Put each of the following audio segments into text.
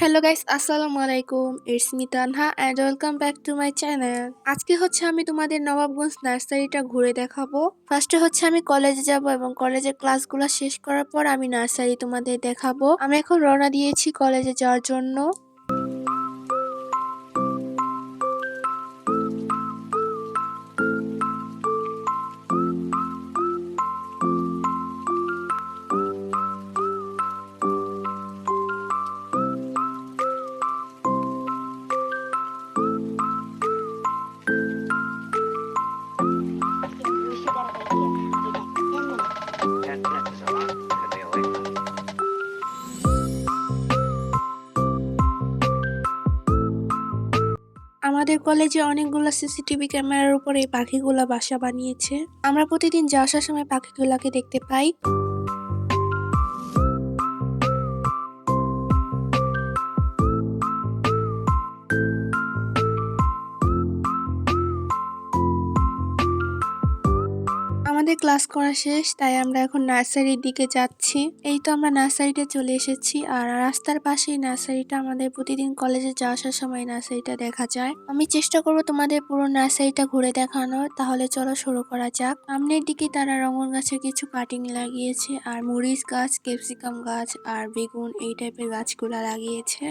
Hello guys আসসালামু আলাইকুম it's me Tanha and welcome back to my channel আজকে হচ্ছে আমি তোমাদের নবাবগঞ্জ নার্সারিটা ঘুরে দেখাবো। ফার্স্টে হচ্ছে আমি কলেজে যাব এবং কলেজের ক্লাসগুলো শেষ করার পর আমি নার্সারি তোমাদের দেখাবো। আমি এখন রওনা দিয়েছি কলেজে যাওয়ার জন্য। আমাদের কলেজে অনেকগুলো সিসিটিভি ক্যামেরার উপর এই পাখিগুলো বাসা বানিয়েছে। আমরা প্রতিদিন যা আসার সময় পাখিগুলাকে দেখতে পাই। আমাদের ক্লাস করা শেষ, তাই আমরা এখন নার্সারির দিকে যাচ্ছি। এই তো আমরা নার্সারিতে চলে এসেছি, আর রাস্তার পাশেই নার্সারিটা, আমাদের প্রতিদিন কলেজে যাওয়া আসার সময় নার্সারিটা দেখা যায়। আমি চেষ্টা করব তোমাদের পুরো নার্সারিটা ঘুরে দেখানোর, তাহলে চলো শুরু করা যাক। সামনের দিকে তারা রঙন গাছের কিছু কাটিং লাগিয়েছে, আর মরিচ গাছ, ক্যাপসিকাম গাছ, আর বেগুন এই টাইপের গাছগুলা লাগিয়েছে।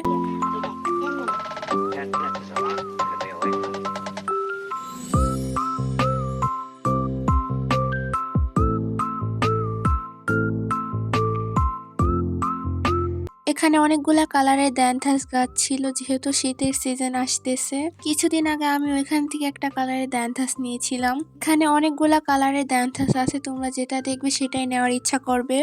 এখানে অনেকগুলা কালারের দ্যান্থাস গাছ ছিল, যেহেতু শীতের সিজন আসতেছে। কিছুদিন আগে আমি ওইখান থেকে একটা কালারের দ্যান্থাস নিয়েছিলাম। এখানে অনেকগুলা কালারের দ্যান্থাস আছে, তোমরা যেটা দেখবে সেটাই নেওয়ার ইচ্ছা করবে।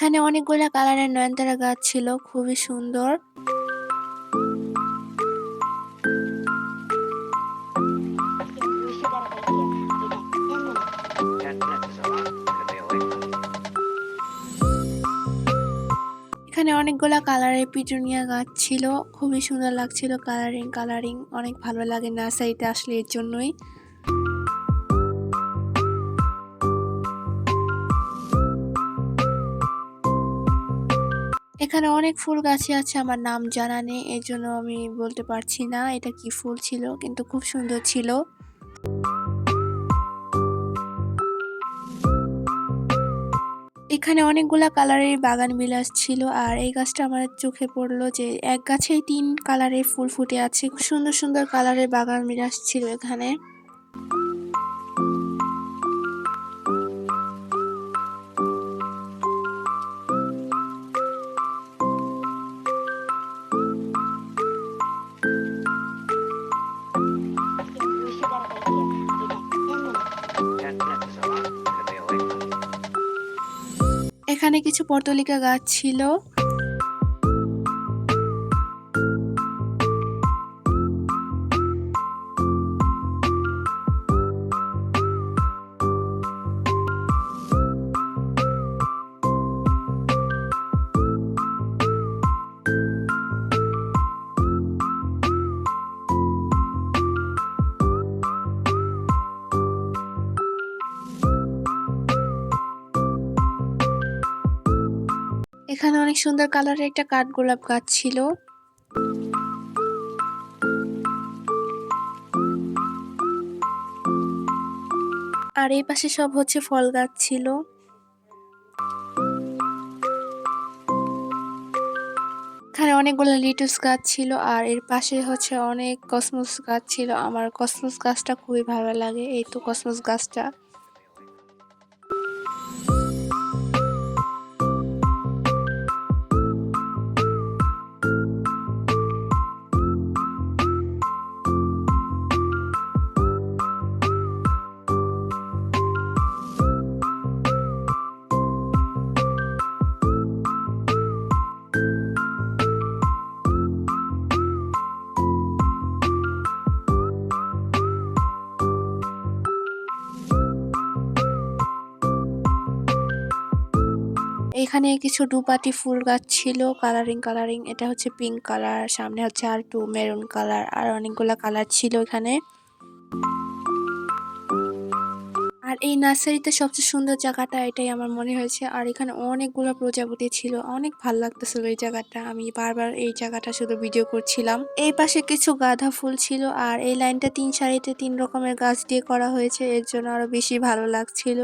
এখানে অনেকগুলা কালারের নয়নতারা গাছ ছিল, খুবই সুন্দর। এখানে অনেকগুলা কালারের পিটুনিয়া গাছ ছিল, খুবই সুন্দর লাগছিল কালারিং কালারিং অনেক ভালো লাগে নার্সারিতে আসলে এর জন্যই। এখানে অনেক ফুল গাছে আছে, আমার নাম জানা নেই এই জন্য আমি বলতে পারছি না এটা কি ফুল ছিল, কিন্তু খুব সুন্দর ছিল। এখানে অনেকগুলা কালারের বাগান বিলাস ছিল, আর এই গাছটা আমার চোখে পড়ল যে এক গাছেই তিন কালারের ফুল ফুটে আছে, খুব সুন্দর সুন্দর কালারের বাগান বিলাস ছিল এখানে। এখানে কিছু পটলিকা গাছ ছিল। এখানে অনেক সুন্দর কালারের একটা কাঠগোলাপ গাছ ছিল। আর এই পাশে সব হচ্ছে ফল গাছ ছিল। এখানে অনেকগুলো লিটুস গাছ ছিল আর এর পাশে হচ্ছে অনেক কসমস গাছ ছিল। আমার কসমস গাছটা খুবই ভালো লাগে, এই তো কসমস গাছটা। এখানে কিছু দুপাটি ফুল গাছ ছিল কালারিং কালারিং এটা হচ্ছে পিঙ্ক কালার সামনে হচ্ছে আর টু মেরুন কালার আর অনেকগুলা কালার ছিল এখানে। আর এই নার্সারিতে সবচেয়ে সুন্দর জায়গাটা এটাই আমার মনে হয়েছে, আর এখানে অনেকগুলো প্রজাপতি ছিল, অনেক ভালো লাগতেছিল এই জায়গাটা, আমি বারবার এই জায়গাটা শুধু ভিডিও করছিলাম। এই পাশে কিছু গাঁদা ফুল ছিল, আর এই লাইনটা তিন সারিতে তিন রকমের গাছ দিয়ে করা হয়েছে, এর জন্য আরও বেশি ভালো লাগছিল।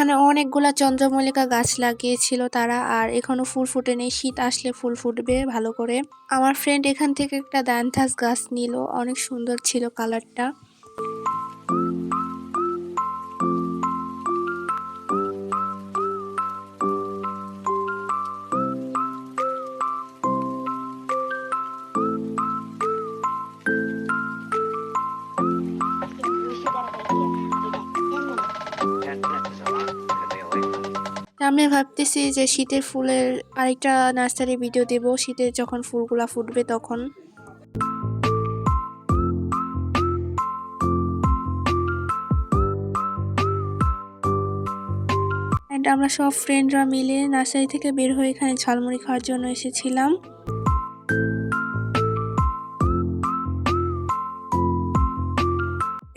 এখানে অনেকগুলা চন্দ্রমল্লিকা গাছ লাগিয়েছিল তারা, আর এখনও ফুল ফুটে নেই। শীত আসলে ফুল ফুটবে ভালো করে। আমার ফ্রেন্ড এখান থেকে একটা দানথাস গাছ নিল। অনেক সুন্দর ছিল কালারটা আমি ভাবতেছি যে শীতের ফুলের আরেকটা নার্সারি ভিডিও দেব। শীতে যখন ফুলগুলা ফুটবে তখন। আমরা সব ফ্রেন্ডরা মিলে নার্সারি থেকে বের হয়ে এখানে ঝালমুড়ি খাওয়ার জন্য এসেছিলাম।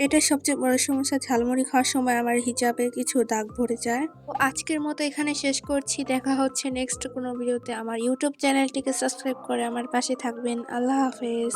এটা সবচেয়ে বড় সমস্যা। ঝালমুড়ি খাওয়ার সময় আমার হিজাবে কিছু দাগ ভরে যায়। তো আজকের মতো এখানে শেষ করছি। দেখা হচ্ছে নেক্সট কোনো ভিডিওতে আমার ইউটিউব চ্যানেলটিকে সাবস্ক্রাইব করে আমার পাশে থাকবেন। আল্লাহ হাফেজ।